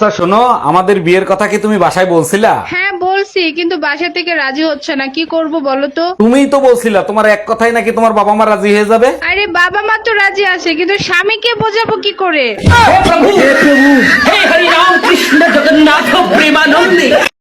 আচ্ছা শোনো আমাদের বিয়ের কথা কি তুমি বাসায় বলছিলা? হ্যাঁ বলছি কিন্তু বাসা থেকে রাজি হচ্ছে না কি করব বলো তো? তুমিই তো বলছিলা তোমার এক কথাই নাকি তোমার বাবা মা রাজি হয়ে যাবে? আরে বাবা মা তো রাজি আছে কিন্তু স্বামীকে বোঝাবো কি করে?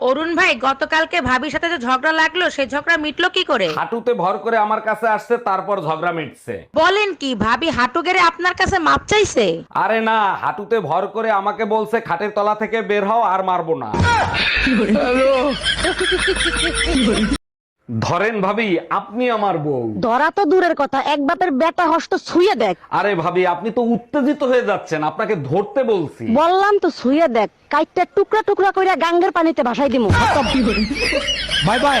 অরুণ ভাই গতকালকে ভাবির সাথে যে ঝগড়া লাগল সেই ঝগড়া মিটলো কি করে? হাঁটুতে ভর করে আমার কাছে আসছে তারপর ঝগড়া মিটছে। বলেন কি ভাবি হাঁটু গেড়ে আপনার কাছে মাপ চাইছে? আরে না হাঁটুতে ভর করে আমাকে বলছে খাটের তলা থেকে বের হও আর মারবো না। ধরেন ভাবি আপনি আমার বউ। ধরা তো দূরের কথা এক বাপের বেটা হস্ত ছুঁয়ে দেখ। আরে ভাবি আপনি তো উত্তেজিত হয়ে যাচ্ছেন আপনাকে ধরতে বলছি। বললাম তো ছুঁয়ে দেখ কাইটটা টুকরা টুকরা কইরা গাঙ্গের পানিতে ভাসাই দিমু। Bye bye.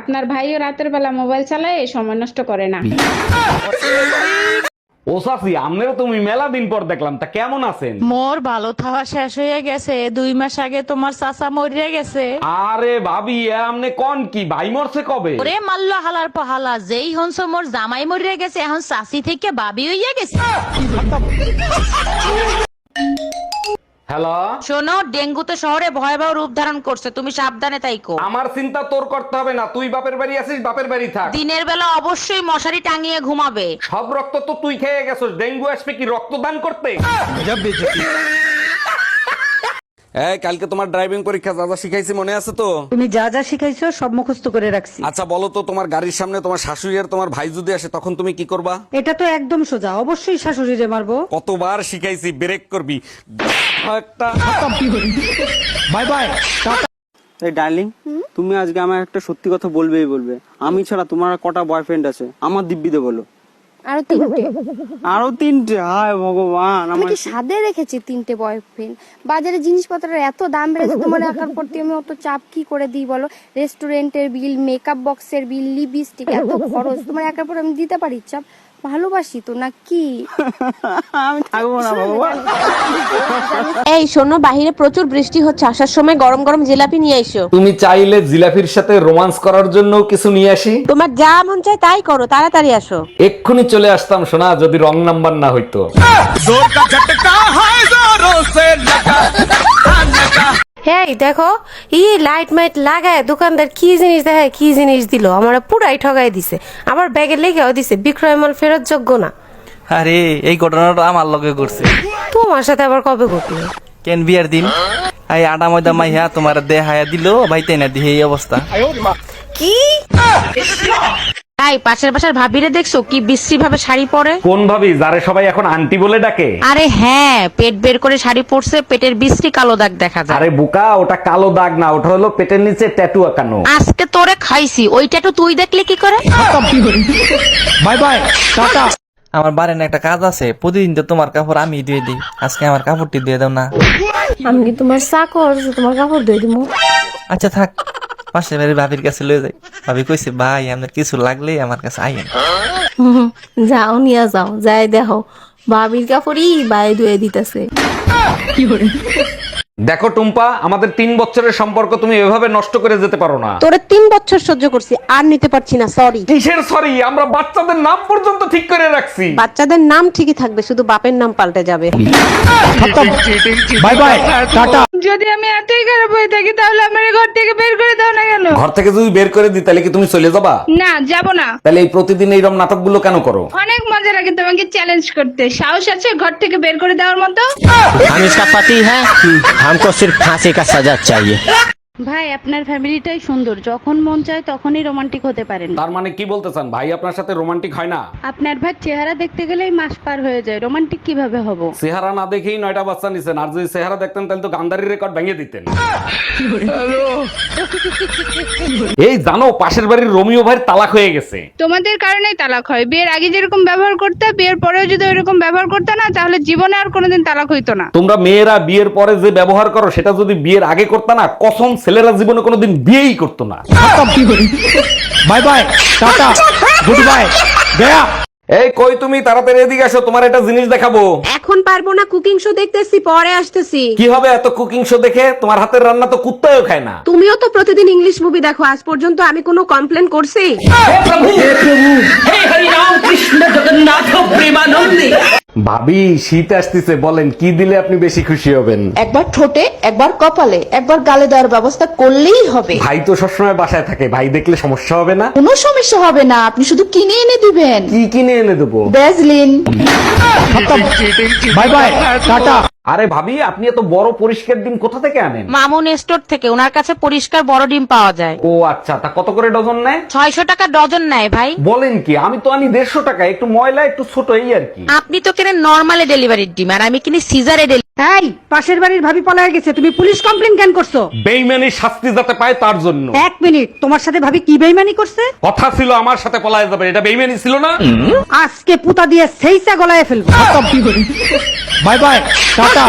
আপনার ভাইও রাতের বেলা মোবাইল চালায় সময় নষ্ট করে না। ও সাফি আমনেরও তুমি মেলা দিন পর দেখলাম তা কেমন আছেন? মোর ভালো থাওয়া শেষ হয়ে গেছে দুই মাস আগে তোমার চাচা মরিয়া গেছে। আরে ভাবি আমনে কোন কি ভাই মরছে কবে? ওরে মাল্ল হালার পহালা যেই হনস মোর জামাই মরিয়া গেছে এখন চাষি থেকে বাবি হইয়া গেছে। হ্যালো? শোনো ডেঙ্গুতে শহরে ভয়াবহ রূপ ধারণ করছে তুমি সাবধানে তাইকো আমার চিন্তা তোর করতে হবে না তুই বাপের বাড়ি আছিস বাপের বাড়ি থাক। দিনের বেলা অবশ্যই মশারি টাঙিয়ে ঘুমাবে। সব রক্ত তো তুই খেয়ে গেছিস ডেঙ্গু আসবে কি রক্তদান করতে? এই কালকে তোমার ড্রাইভিং পরীক্ষা যা যা শিখাইছি মনে আছে তো? তুমি যা যা শিখাইছো সব মুখস্থ করে রাখছি। আচ্ছা বলো তো তোমার গাড়ির সামনে তোমার শাশুড়ি আর তোমার ভাই যদি আসে তখন তুমি কি করবা? এটা তো একদম সোজা অবশ্যই শাশুড়িরে মারবো। কতবার শিখাইছি ব্রেক করবি। একটা বাই বাই এই ডার্লিং তুমি আজকে আমার একটা সত্যি কথা বলবেই বলবে। আমি ছাড়া তোমার কটা বয়ফ্রেন্ড আছে? আমার দিব্যিতে বলো। আরও তিনটে। আরও তিনটে? হায় ভগবান আমি কি সাদে রেখেছি তিনটে বয়ফ্রেন্ড বাজারে জিনিসপত্রের এত দাম বেড়েছে তোমার রাখার পর আমি অত চাপ কি করে দিই বলো? রেস্টুরেন্টের বিল মেকআপ বক্সের বিল লিপস্টিক এত খরচ তোমার একার পর আমি দিতে পারি চাপ? ভালোবাসি তো না কি আমি থাকব না ভগবান এই শোনো বাহিরে প্রচুর বৃষ্টি হচ্ছে। আসার সময় গরম গরম জিলাপি নিয়ে এসো। তুমি চাইলে জিলাফির সাথে রোমান্স করার জন্য কিছু নিয়ে আসি। তোমার যা মন চায় তাই করো তাড়াতাড়ি আসো। এক্ষুনি চলে আসতাম শোনা যদি রং নাম্বার না হইতো। হেই দেখো ই লাইট মাইট লাগায় দোকানদার কি জিনিস দেখায় কি জিনিস দিল? আমার পুরাই ঠগাই দিছে। আবার ব্যাগে লেগেও দিছে বিক্রয় মাল ফেরত যোগ্য না। আরে এই ঘটনাটা আমার লগে করছে তোমার সাথে আবার কবে ঘটলো? কেন বিয়ার দিন? এই আটা ময়দা মাইয়া তোমার দেহায়া দিল ভাইতে না দিয়ে এই অবস্থা। কি? তাই পাশের পাশের ভাবিরে দেখছ কি বিশ্রী ভাবে শাড়ি পরে? কোন ভাবি? যারে সবাই এখন আন্টি বলে ডাকে? আরে হ্যাঁ পেট বের করে শাড়ি পরছে পেটের বিশ্রী কালো দাগ দেখা যায়। আরে বুকা ওটা কালো দাগ না ওটা হলো পেটের নিচে ট্যাটু আঁকানো। আজকে তোরে খাইছি ওইটা তো তুই দেখলে কি করে? Bye bye tata. আমার বাড়ির একটা কাজ আছে প্রতিদিন তো তোমার কাপড় আমি দিয়ে দিই। আজকে আমার কাপড়টি দিয়ে দাও না। আমি কি তোমার চাকর তোমার কাপড় দিয়ে দিবো আচ্ছা থাক। পাশে বাড়ির ভাবির কাছে লয়ে যাই। ভাবি কইছে ভাই আপনার কিছু লাগলে আমার কাছে আইন যাও নিয়ে যাও যাই দেখো। ভাবির কাপড়ই বাই ধুয়ে দিতেছে। দেখো টুম্পা আমাদের তিন বছরের সম্পর্ক তুমি এভাবে নষ্ট করে যেতে পারো না। তোরে তিন বছর সহ্য করছি আর নিতে পারছি না সরি কিসের সরি আমরা বাচ্চাদের নাম পর্যন্ত ঠিক করে রাখছি। বাচ্চাদের নাম ঠিকই থাকবে শুধু বাপের নাম পাল্টে যাবে। Bye bye tata. যদি আমি এতই খারাপ হয়ে থাকি তাহলে আমার ঘর থেকে বের করে দাও না কেন? ঘর থেকে যদি বের করে দিই তাহলে কি তুমি চলে যাবা? না যাব না। তাহলে এই প্রতিদিন এইরকম নাটকগুলো কেন করো? অনেক মজা লাগে তোমাকে চ্যালেঞ্জ করতে। সাহস আছে ঘর থেকে বের করে দেওয়ার মতো? আমি সাপাতি হ্যাঁ? हमको सिर्फ फांसी का सजा चाहिए ভাই আপনার ফ্যামিলিটাই সুন্দর যখন মন চায় তখনই রোমান্টিক হতে পারেন তার মানে কি বলতে চান ভাই আপনার সাথে রোমান্টিক হয় না আপনার ভাই চেহারা দেখতে গেলেই মাস পার হয়ে যায় রোমান্টিক কিভাবে হব চেহারা না দেখেই নয়টা বাচ্চা নিছেন আর যদি চেহারা দেখতেন তাহলে তো গান্ধারি রেকর্ড ভেঙে দিতেন এই জানো পাশের বাড়ির রোমিও ভাইয়ের তালাক হয়ে গেছে। তোমাদের কারণেই তালাক হয়। বিয়ের আগে যেরকম ব্যবহার করতে বিয়ের পরেও যদি ওইরকম ব্যবহার করতে না তাহলে জীবনে আর কোনোদিন তালাক হইতো না। তোমরা মেয়েরা বিয়ের পরে যে ব্যবহার করো সেটা যদি বিয়ের আগে করতে না কসম ছেলেরা জীবনে কোনোদিন বিয়েই করতো না। Bye bye tata goodbye. Gaya এই কই তুমি? তাড়াতাড়ি এদিকে আসো তোমার একটা জিনিস দেখাবো। এখন পারব না কুকিং শো দেখতেছি পরে আসতেছি। কি হবে এত কুকিং শো দেখে? তোমার হাতের রান্না তো কুত্তাও খায় না। তুমিও তো প্রতিদিন ইংলিশ মুভি দেখো আজ পর্যন্ত আমি কোনো কমপ্লেন করছি? ভাবি শীত আসতেছে বলেন কি দিলে আপনি বেশি খুশি হবেন? একবার ঠোঁটে একবার কপালে একবার গালে দেওয়ার ব্যবস্থা করলেই হবে। ভাই তো সবসময় বাসায় থাকে ভাই দেখলে সমস্যা হবে না? কোনো সমস্যা হবে না আপনি শুধু কিনে এনে দিবেন। কি কিনে এনে দেবো? ব্যাজলিন বাই বাই টাটা আরে ভাবি আপনি এত বড় পরিষ্কার ডিম কোথা থেকে আনেন? মামুন স্টোর থেকে ওনার কাছে পরিষ্কার বড় ডিম পাওয়া যায়। ও আচ্ছা তা কত করে ডজন নেয়? ছয়শো টাকা ডজন নেয় ভাই। বলেন কি আমি তো আনি দেড়শো টাকা একটু ময়লা একটু ছোট এই আর কি। আপনি তো কেনেন নর্মালি ডেলিভারির ডিম আর আমি কিনি সিজারে ডেলিভারি এই পাশের বাড়ির ভাবি পলায় গেছে তুমি পুলিশ কমপ্লেন কেন করছ? বেইমানি শাস্তি যাতে পায় তার জন্য। এক মিনিট তোমার সাথে ভাবি কি বেইমানি করছে? কথা ছিল আমার সাথে পলায় যাবে এটা বেইমানি ছিল না? আজকে পুতা দিয়ে সেইসা গলায় ফেলব। By bye tata